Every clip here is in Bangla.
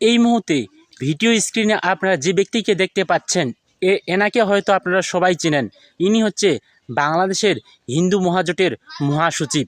এই মুহূর্তে ভিডিও স্ক্রিনে আপনারা যে ব্যক্তিকে দেখতে পাচ্ছেন, এ, এনাকে হয়তো আপনারা সবাই চেনেন। ইনি হচ্ছে বাংলাদেশের হিন্দু মহাজোটের মহাসচিব।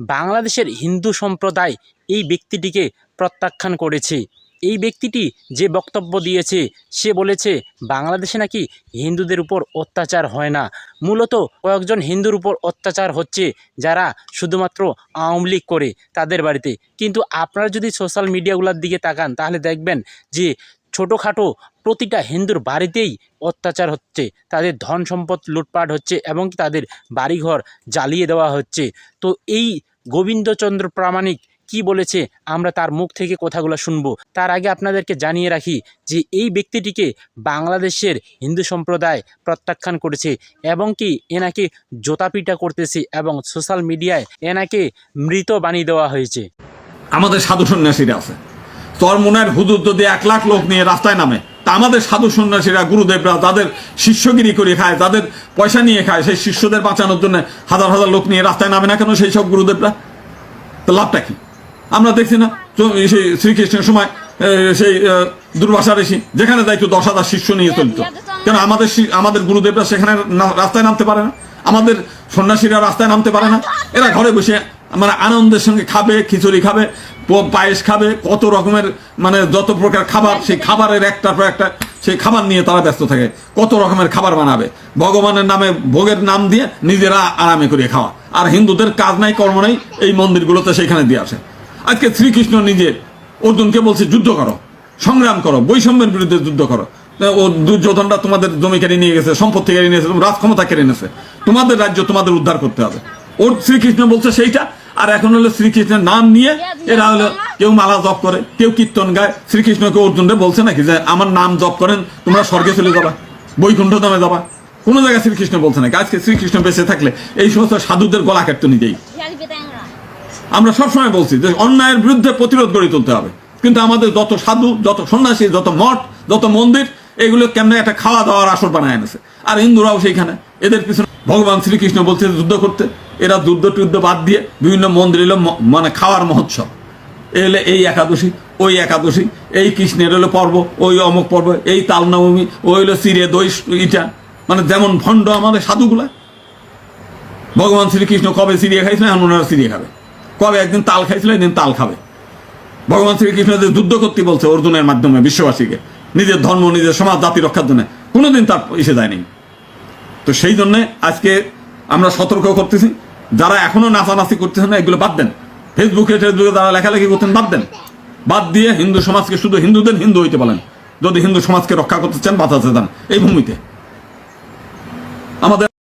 বাংলাদেশের হিন্দু সম্প্রদায় এই ব্যক্তিটিকে প্রত্যাখ্যান করেছে। এই ব্যক্তিটি যে বক্তব্য দিয়েছে, সে বলেছে, বাংলাদেশে নাকি হিন্দুদের উপর অত্যাচার হয় না। মূলত কয়েকজন হিন্দুর উপর অত্যাচার হচ্ছে, যারা শুধুমাত্র আওয়ামী লীগ করে তাদের বাড়িতে। কিন্তু আপনারা যদি সোশ্যাল মিডিয়াগুলোর দিকে তাকান, তাহলে দেখবেন যে ছোটোখাটো প্রতিটা হিন্দুর বাড়িতেই অত্যাচার হচ্ছে। তাদের ধন সম্পদ লুটপাট হচ্ছে এবং তাদের বাড়িঘর জ্বালিয়ে দেওয়া হচ্ছে। তো এই গোবিন্দচন্দ্র প্রামাণিক কি বলেছে, আমরা তার মুখ থেকে কথাগুলো শুনব। তার আগে আপনাদেরকে জানিয়ে রাখি যে এই ব্যক্তিটিকে বাংলাদেশের হিন্দু সম্প্রদায় প্রত্যাখ্যান করেছে এবং কি এনাকে জোতাপিটা করতেছে এবং সোশ্যাল মিডিয়ায় এনাকে মৃত বানিয়ে দেওয়া হয়েছে। আমাদের সাধু সন্ন্যাসীরা আছে। তোর মনের হুজুর যদি এক লাখ লোক নিয়ে রাস্তায় নামে, তা আমাদের সাধু সন্ন্যাসীরা, গুরুদেবরা তাদের শিষ্যগিরি করে খায়, তাদের পয়সা নিয়ে খায়, সেই শিষ্যদের বাঁচানোর জন্য হাজার হাজার লোক নিয়ে রাস্তায় নামে না কেন সেই সব গুরুদেবরা? তো লাভটা কি? আমরা দেখছি না সেই শ্রীকৃষ্ণের সময় সেই দুর্বাসা ঋষি যেখানে যাইতো দশ হাজার শিষ্য নিয়ে চলত। কেন আমাদের আমাদের গুরুদেবরা সেখানে রাস্তায় নামতে পারে না? আমাদের সন্ন্যাসীরা রাস্তায় নামতে পারে না? এরা ঘরে বসে মানে আনন্দের সঙ্গে খাবে খিচুড়ি খাবে পায়েস খাবে কত রকমের মানে যত প্রকার খাবার সেই খাবারের একটার পর একটা সেই খাবার নিয়ে তারা ব্যস্ত থাকে। কত রকমের খাবার বানাবে? ভগবানের নামে ভোগের নাম দিয়ে নিজেরা আরামে করে খাওয়া। আর হিন্দুদের কাজ নাই কর্ম নাই এই মন্দিরগুলোতে সেখানে দিয়ে আসে। আজকে শ্রীকৃষ্ণ নিজে অর্জুনকে বলছে, যুদ্ধ করো, সংগ্রাম করো, বৈষম্যের বিরুদ্ধে যুদ্ধ করো। ও দুর্যোধনরা তোমাদের জমি কেড়ে নিয়ে গেছে, সম্পত্তি কেড়ে নিয়েছে রাজ ক্ষমতা কেড়ে নিয়েছে। তোমাদের রাজ্য তোমাদের উদ্ধার করতে হবে। ওর শ্রীকৃষ্ণ বলছে সেইটা, আর এখন হলো শ্রীকৃষ্ণের নাম নিয়ে এরা হলো কেউ মালা জপ করে, কেউ কীর্তন গায়। শ্রীকৃষ্ণকে অর্জুনরে বলছে নাকি যে, আমার নাম জপ করেন, তোমরা স্বর্গে চলে যাবা বৈকুণ্ঠ দামে যাবা। কোনো জায়গায় শ্রীকৃষ্ণ বলছে নাকি? আজকে শ্রীকৃষ্ণ বেঁচে থাকলে এই সমস্ত সাধুদের গলা কাটতো নিজেই। আমরা সবসময় বলছি যে অন্যায়ের বিরুদ্ধে প্রতিরোধ গড়ে তুলতে হবে। কিন্তু আমাদের যত সাধু, যত সন্ন্যাসী, যত মঠ, যত মন্দির, এগুলো কেমনে একটা খাওয়া দাওয়ার আসর বানায় এনেছে। আর হিন্দুরাও সেইখানে। এদের পিছনে ভগবান শ্রীকৃষ্ণ বলছে যুদ্ধ করতে। এরা যুদ্ধ টুদ্ধ বাদ দিয়ে বিভিন্ন মন্দির এলো মানে খাওয়ার মহোৎসব। এ হলে এই একাদশী, ওই একাদশী, এই কৃষ্ণের হলো পর্ব, ওই অমুক পর্ব, এই তালনবমী, ওই হলো চিরে দই, ইটা। মানে যেমন ভণ্ড আমাদের সাধুগুলা। ভগবান শ্রীকৃষ্ণ কবে সিরিয়া খাইছিল এখন ওনারা সিরিয়া খাবে কবে একদিন তাল খাইছিল একদিন তাল খাবে। ভগবান শ্রীকৃষ্ণ যে যুদ্ধ করতে বলছে অর্জুনের মাধ্যমে বিশ্ববাসীকে, নিজের ধর্ম, নিজের সমাজ, জাতি রক্ষার জন্য, কোনোদিন তার এসে যায়নি। তো সেই জন্যে আজকে আমরা সতর্ক করতেছি, যারা এখনও নাচানাচি করতেছেন না, এগুলো বাদ দেন। ফেসবুকে, টেসবুকে যারা লেখালেখি করতেন বাদ দেন। বাদ দিয়ে হিন্দু সমাজকে, শুধু হিন্দুদের হিন্দু হইতে বলেন। যদি হিন্দু সমাজকে রক্ষা করতে চান, বাঁচাতে চান, এই ভূমিতে। আমাদের